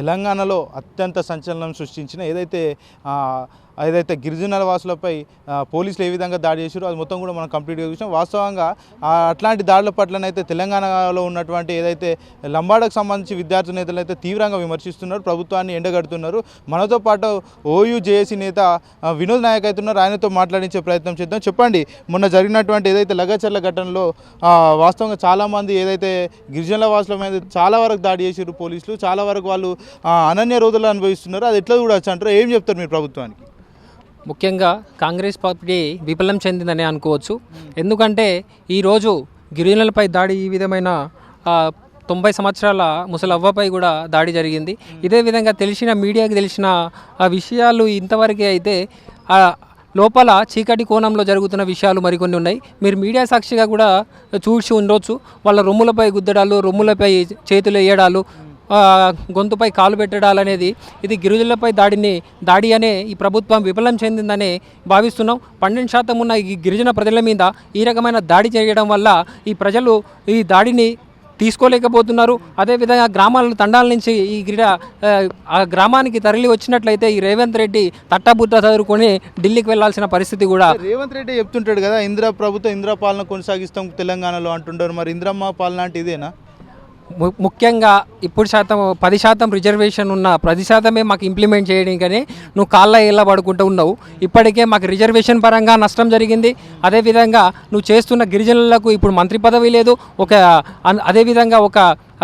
తెలంగాణలో అత్యంత సంచలనం సృష్టించిన ఏదైతే ఏదైతే గిరిజనుల వాసులపై పోలీసులు ఏ విధంగా దాడి చేశారో అది మొత్తం కూడా మనం కంప్లీట్గా చూసాం వాస్తవంగా అట్లాంటి దాడుల పట్లనైతే తెలంగాణలో ఉన్నటువంటి ఏదైతే లంబాడకు సంబంధించి విద్యార్థి నేతలు అయితే తీవ్రంగా విమర్శిస్తున్నారు ప్రభుత్వాన్ని ఎండగడుతున్నారు. మనతో పాటు ఓయూ జేఏసీ నేత వినోద్ నాయక్ అవుతున్నారు ఉన్నారు. ఆయనతో మాట్లాడించే ప్రయత్నం చేద్దాం. చెప్పండి మొన్న జరిగినటువంటి ఏదైతే లగచర్ల ఘటనలో వాస్తవంగా చాలామంది ఏదైతే గిరిజనుల వాసుల మీద చాలా వరకు దాడి చేశారు పోలీసులు చాలా వరకు వాళ్ళు అనన్య రోజులు అనుభవిస్తున్నారు. అది ఎట్లా చూడొచ్చు అంటారు? ఏం చెప్తారు మీరు ప్రభుత్వానికి? ముఖ్యంగా కాంగ్రెస్ పార్టీ విఫలం చెందిందని అనుకోవచ్చు. ఎందుకంటే ఈరోజు గిరిజనులపై దాడి ఈ విధమైన తొంభై సంవత్సరాల ముసలవ్వపై కూడా దాడి జరిగింది. ఇదే విధంగా తెలిసిన మీడియాకి తెలిసిన ఆ విషయాలు ఇంతవరకే అయితే లోపల చీకటి కోణంలో జరుగుతున్న విషయాలు మరికొన్ని ఉన్నాయి. మీరు మీడియా సాక్షిగా కూడా చూసి ఉండొచ్చు. వాళ్ళ రొమ్ములపై గుద్దడాలు రొమ్ములపై చేతులు వేయడాలు గొంతుపై కాలు పెట్టడాలనేది ఇది గిరిజనులపై దాడిని దాడి అనే ఈ ప్రభుత్వం విఫలం చెందిందని భావిస్తున్నాం. పన్నెండు శాతం ఉన్న ఈ గిరిజన ప్రజల మీద ఈ రకమైన దాడి చేయడం వల్ల ఈ ప్రజలు ఈ దాడిని తీసుకోలేకపోతున్నారు. అదేవిధంగా గ్రామాల తండాల నుంచి ఈ క్రీడ ఆ, గ్రామానికి తరలి వచ్చినట్లయితే ఈ రేవంత్ రెడ్డి తట్టబుట్ట చదువుకొని ఢిల్లీకి వెళ్ళాల్సిన పరిస్థితి కూడా రేవంత్ రెడ్డి చెప్తుంటాడు కదా ఇందిరా ప్రభుత్వం ఇందిరా పాలన కొనసాగిస్తాం తెలంగాణలో అంటుంటారు మరి ఇంద్రమ్మ పాలన అంటే ఇదేనా ముఖ్యంగా ఇప్పుడు శాతం పది శాతం రిజర్వేషన్ ఉన్న పది శాతమే మాకు ఇంప్లిమెంట్ చేయడానికని నువ్వు కాళ్ళ ఇలా పడుకుంటూ ఉన్నావు. ఇప్పటికే మాకు రిజర్వేషన్ పరంగా నష్టం జరిగింది. అదేవిధంగా నువ్వు చేస్తున్న గిరిజనులకు ఇప్పుడు మంత్రి పదవి లేదు. ఒక అదేవిధంగా ఒక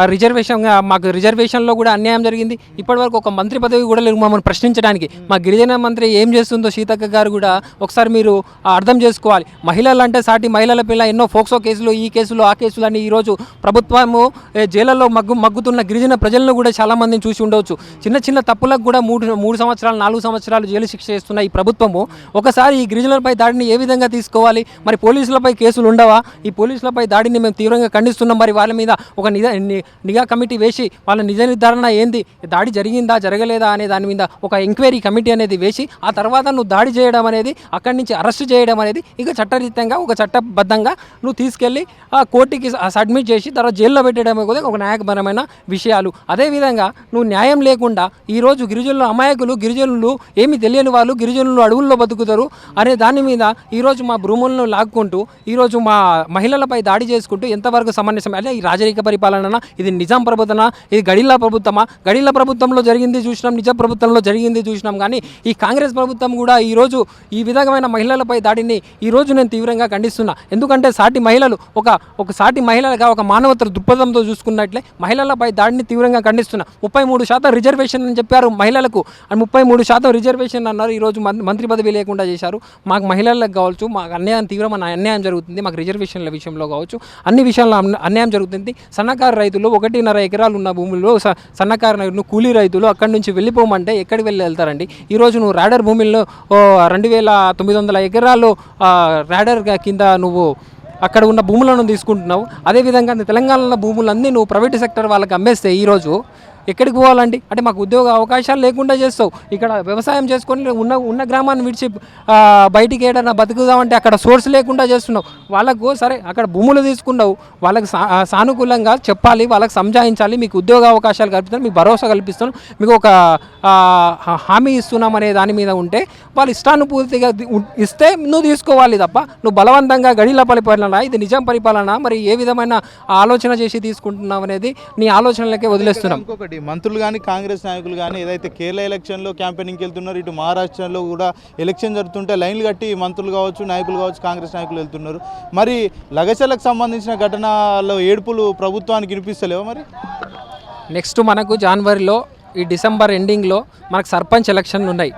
రిజర్వేషన్ మాకు రిజర్వేషన్లో కూడా అన్యాయం జరిగింది. ఇప్పటివరకు ఒక మంత్రి పదవి కూడా లేదు మమ్మల్ని ప్రశ్నించడానికి. మా గిరిజన మంత్రి ఏం చేస్తుందో సీతక్క గారు కూడా ఒకసారి మీరు అర్థం చేసుకోవాలి. మహిళలు అంటే సాటి మహిళల పిల్ల ఎన్నో ఫోక్సో కేసులు ఈ కేసులు ఆ కేసులు అని ఈరోజు ప్రభుత్వము ఏ, జైళ్ళలో మగ్గు మగ్గుతున్న గిరిజన ప్రజలను కూడా చాలా మందిని చూసి ఉండవచ్చు. చిన్న చిన్న తప్పులకు కూడా మూడు మూడు సంవత్సరాలు నాలుగు సంవత్సరాలు జైలు శిక్ష చేస్తున్న ఈ ప్రభుత్వము ఒకసారి ఈ గిరిజనులపై దాడిని ఏ విధంగా తీసుకోవాలి? మరి పోలీసులపై కేసులు ఉండవా? ఈ పోలీసులపై దాడిని మేము తీవ్రంగా ఖండిస్తున్నాం. మరి వాళ్ళ మీద ఒక నిజ ని- నిఘా కమిటీ వేసి వాళ్ళ నిజ నిర్ధారణ ఏంది? దాడి జరిగిందా జరగలేదా అనే దాని మీద ఒక ఎంక్వైరీ కమిటీ అనేది వేసి ఆ తర్వాత నువ్వు దాడి చేయడం అనేది అక్కడి నుంచి అరెస్ట్ చేయడం అనేది ఇక చట్టరీత్యంగా ఒక చట్టబద్ధంగా నువ్వు తీసుకెళ్ళి ఆ కోర్టుకి సబ్మిట్ చేసి తర్వాత జైల్లో పెట్టడమే కూడా ఒక న్యాయపరమైన విషయాలు. అదేవిధంగా నువ్వు న్యాయం లేకుండా ఈరోజు గిరిజనులు అమాయకులు గిరిజనులు ఏమి తెలియని వాళ్ళు గిరిజనులు అడవుల్లో బతుకుతారు అనే దాని మీద ఈరోజు మా భూములను లాక్కుంటూ ఈరోజు మా మహిళలపై దాడి చేసుకుంటూ ఎంతవరకు సమంజసం అంటే ఈ రాజరిక పరిపాలన ఇది నిజాం ప్రభుత్వమా? ఇది గడిల్లా ప్రభుత్వమా? గడిల్లా ప్రభుత్వంలో జరిగింది చూసినాం నిజ ప్రభుత్వంలో జరిగింది చూసినాం. కానీ ఈ కాంగ్రెస్ ప్రభుత్వం కూడా ఈరోజు ఈ విధమైన మహిళలపై దాడిని ఈరోజు నేను తీవ్రంగా ఖండిస్తున్నా. ఎందుకంటే సాటి మహిళలు ఒక ఒక సాటి మహిళలుగా ఒక మానవత దృక్పథంతో చూసుకున్నట్లే మహిళలపై దాడిని తీవ్రంగా ఖండిస్తున్నా. ముప్పై మూడు శాతం రిజర్వేషన్ అని చెప్పారు మహిళలకు. అండ్ ముప్పై మూడు శాతం రిజర్వేషన్ అన్నారు ఈరోజు మం- మంత్రి పదవి లేకుండా చేశారు. మాకు మహిళలకు కావచ్చు మాకు అన్యాయం తీవ్రమైన అన్యాయం జరుగుతుంది మాకు రిజర్వేషన్ల విషయంలో కావచ్చు అన్ని విషయాల్లో అన్- అన్యాయం జరుగుతుంది. సన్నకారు రైతులు ఒకటిన్నర ఎకరాలు ఉన్న భూముల్లో సన్నకారు కూలీ రైతులు అక్కడి నుంచి వెళ్ళిపోమంటే ఎక్కడికి వెళ్ళి వెళ్తారండి? ఈరోజు నువ్వు రాడర్ భూమిలో రెండు వేల తొమ్మిది వందల ఎకరాలు ఆ, రాడర్ కింద నువ్వు అక్కడ ఉన్న భూములను తీసుకుంటున్నావు. అదేవిధంగా తెలంగాణలో భూములన్నీ నువ్వు ప్రైవేట్ సెక్టర్ వాళ్ళకి అమ్మేస్తే ఈరోజు ఎక్కడికి పోవాలండి? అంటే మాకు ఉద్యోగ అవకాశాలు లేకుండా చేస్తావు. ఇక్కడ వ్యవసాయం చేసుకొని ఉన్న ఉన్న గ్రామాన్ని విడిచి బయటికి ఏడన్నా బతుకుదామంటే అక్కడ సోర్స్ లేకుండా చేస్తున్నావు. వాళ్ళకు సరే అక్కడ భూములు తీసుకున్నావు. వాళ్ళకి సా- సానుకూలంగా చెప్పాలి వాళ్ళకి సంజాయించాలి మీకు ఉద్యోగ అవకాశాలు కల్పిస్తాను మీకు భరోసా కల్పిస్తాను మీకు ఒక హా- హామీ ఇస్తున్నాం అనే దాని మీద ఉంటే వాళ్ళు ఇష్టానుపూర్తిగా ఇస్తే నువ్వు తీసుకోవాలి తప్ప నువ్వు బలవంతంగా గడిల పరిపాలన ఇది నిజాం పరిపాలన మరి ఏ విధమైన ఆలోచన చేసి తీసుకుంటున్నావు అనేది నీ ఆలోచనలకే వదిలేస్తున్నాం. ఇంకొకటి మంత్రులు కానీ కాంగ్రెస్ నాయకులు కానీ ఏదైతే కేరళ ఎలక్షన్లో క్యాంపెయినింగ్కి వెళ్తున్నారు ఇటు మహారాష్ట్రలో కూడా ఎలక్షన్ జరుగుతుంటే లైన్లు కట్టి మంత్రులు కావచ్చు నాయకులు కావచ్చు కాంగ్రెస్ నాయకులు వెళ్తున్నారు. మరి లగచలకు సంబంధించిన ఘటనలో ఏడుపులు ప్రభుత్వానికి వినిపిస్తలేవో మరి? నెక్స్ట్ మనకు జనవరిలో ఈ డిసెంబర్ ఎండింగ్లో మనకు సర్పంచ్ ఎలక్షన్లు ఉన్నాయి.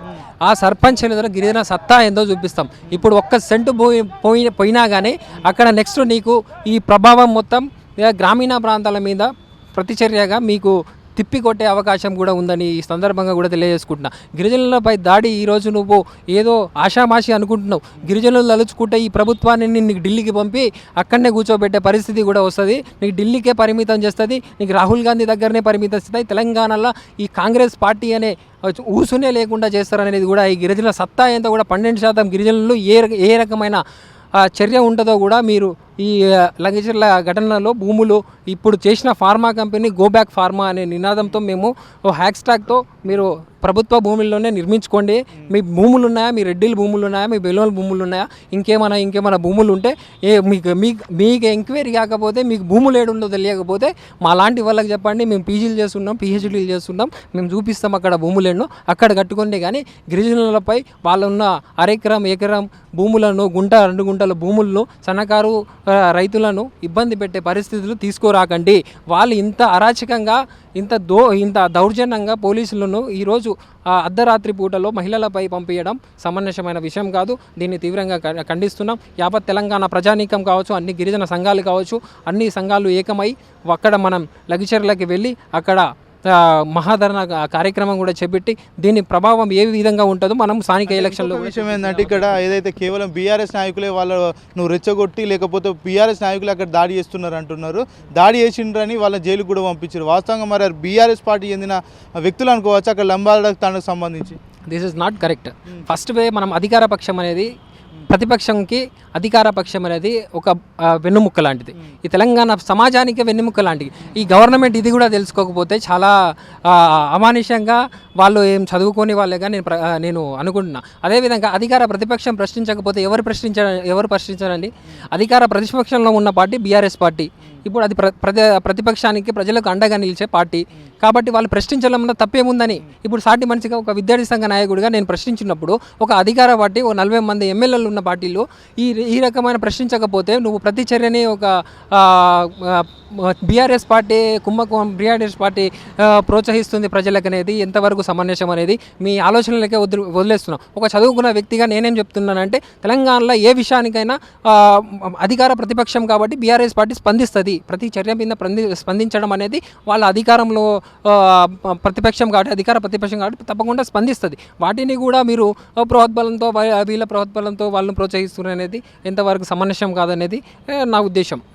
ఆ సర్పంచ్ ఎన్నికల్లో గిరిజన సత్తా ఏందో చూపిస్తాం. ఇప్పుడు ఒక్క సెంటు పోయి పోయి పోయినా కానీ అక్కడ నెక్స్ట్ నీకు ఈ ప్రభావం మొత్తం గ్రామీణ ప్రాంతాల మీద ప్రతిచర్యగా మీకు తిప్పి కొట్టే అవకాశం కూడా ఉందని ఈ సందర్భంగా కూడా తెలియజేసుకుంటున్నా. గిరిజనులపై దాడి ఈరోజు నువ్వు ఏదో ఆషామాషి అనుకుంటున్నావు. గిరిజనులు తలుచుకుంటే ఈ ప్రభుత్వాన్ని నీకు ఢిల్లీకి పంపి అక్కడనే కూర్చోబెట్టే పరిస్థితి కూడా వస్తుంది. నీకు ఢిల్లీకే పరిమితం చేస్తుంది. నీకు రాహుల్ గాంధీ దగ్గరనే పరిమితం చేస్తుంది. తెలంగాణలో ఈ కాంగ్రెస్ పార్టీ అనే ఊసునే లేకుండా చేస్తారనేది కూడా ఈ గిరిజనుల సత్తా ఏంతో కూడా పన్నెండు శాతం గిరిజనులు ఏ ఏ రకమైన ఆ, చర్య ఉంటుందో కూడా మీరు ఈ ఆ, లగచర్ల ఘటనలో భూములు ఇప్పుడు చేసిన pharma company go back pharma అనే నినాదంతో మేము ఓ హ్యాక్ స్టాక్తో మీరు ప్రభుత్వ భూముల్లోనే నిర్మించుకోండి. మీ భూములు ఉన్నాయా మీ రెడ్డిల భూములు ఉన్నాయా మీ బెలోన్ భూములు ఉన్నాయా ఇంకేమైనా ఇంకేమైనా భూములు ఉంటే ఏ మీకు మీకు మీకు ఎంక్వైరీ కాకపోతే మీకు భూములు ఏడుందో తెలియకపోతే మా లాంటి వాళ్ళకి చెప్పండి. మేము పీజీలు చేస్తున్నాం పిహెచ్డీలు చేస్తున్నాం. మేము చూపిస్తాం అక్కడ భూములు ఎన్నో అక్కడ కట్టుకోండి కానీ గిరిజనులపై వాళ్ళ ఉన్న అరెకరం ఎకరం భూములను గుంట రెండు గుంటల భూములను సన్నకారు రైతులను ఇబ్బంది పెట్టే పరిస్థితులు తీసుకురాకండి. వాళ్ళు ఇంత అరాచకంగా ఇంత దో ఇంత దౌర్జన్యంగా పోలీసులను ఈరోజు అర్ధరాత్రి పూటలో మహిళలపై పంపించడం సమంజసమైన విషయం కాదు. దీన్ని తీవ్రంగా ఖండిస్తున్నాం. యావత్ తెలంగాణ ప్రజానీకం కావచ్చు అన్ని గిరిజన సంఘాలు కావచ్చు అన్ని సంఘాలు ఏకమై అక్కడ మనం లగిచర్లకి వెళ్ళి అక్కడ మహాధరణ కార్యక్రమం కూడా చేపట్టి దీని ప్రభావం ఏ విధంగా ఉంటుందో మనం స్థానిక ఎలక్షన్లో విషయం ఏంటంటే ఇక్కడ ఏదైతే కేవలం బీఆర్ఎస్ నాయకులే వాళ్ళు నువ్వు రెచ్చగొట్టి లేకపోతే బీఆర్ఎస్ నాయకులు అక్కడ దాడి చేస్తున్నారు అంటున్నారు. దాడి చేసిండ్రని వాళ్ళ జైలుకు కూడా పంపించారు. వాస్తవంగా మరి బీఆర్ఎస్ పార్టీ చెందిన వ్యక్తులు అనుకోవచ్చు అక్కడ లంబాడ తాండకు సంబంధించి. This is not correct first way మనం అధికార పక్షం అనేది ప్రతిపక్షంకి అధికార పక్షం అనేది ఒక వెన్నుముక్క లాంటిది. ఈ తెలంగాణ సమాజానికి వెన్నుముక్క లాంటిది. ఈ గవర్నమెంట్ ఇది కూడా తెలుసుకోకపోతే చాలా అమానుషంగా వాళ్ళు ఏం చదువుకొని వాళ్ళేగా నేను నేను అనుకుంటున్నా. అదేవిధంగా అధికార ప్రతిపక్షం ప్రశ్నించకపోతే ఎవరు ప్రశ్నించ ఎవరు ప్రశ్నించారండి? అధికార ప్రతిపక్షంలో ఉన్న పార్టీ బీఆర్ఎస్ పార్టీ. ఇప్పుడు అది ప్ర ప్రతి ప్రతిపక్షానికి ప్రజలకు అండగా నిలిచే పార్టీ. కాబట్టి వాళ్ళు ప్రశ్నించడంలో తప్పేముందని. ఇప్పుడు సాటి మనిషిగా ఒక విద్యార్థి సంఘ నాయకుడిగా నేను ప్రశ్నించినప్పుడు ఒక అధికార పార్టీ ఓ నలభై మంది ఎమ్మెల్యేలు ఉన్న పార్టీలో ఈ ఈ రకమైన ప్రశ్నించకపోతే నువ్వు ప్రతి చర్యని ఒక బీఆర్ఎస్ పార్టీ కుంభకోణం బీఆర్ఎస్ పార్టీ ప్రోత్సహిస్తుంది ప్రజలకు అనేది ఎంతవరకు సమంజసం అనేది మీ ఆలోచనలకే వదిలి వదిలేస్తున్నాం ఒక చదువుకున్న వ్యక్తిగా నేనేం చెప్తున్నానంటే తెలంగాణలో ఏ విషయానికైనా అధికార ప్రతిపక్షం కాబట్టి బీఆర్ఎస్ పార్టీ స్పందిస్తుంది. ప్రతి చర్య మీద స్పందించడం అనేది వాళ్ళ అధికారంలో ప్రతిపక్షం కాబట్టి అధికార ప్రతిపక్షం కాబట్టి తప్పకుండా స్పందిస్తుంది. వాటిని కూడా మీరు ఆ, ప్రోద్బలంతో వీళ్ళ ప్రోద్బలంతో వాళ్ళని ప్రోత్సహిస్తున్నారు అనేది ఎంతవరకు సమంజసం కాదనేది నా ఉద్దేశం.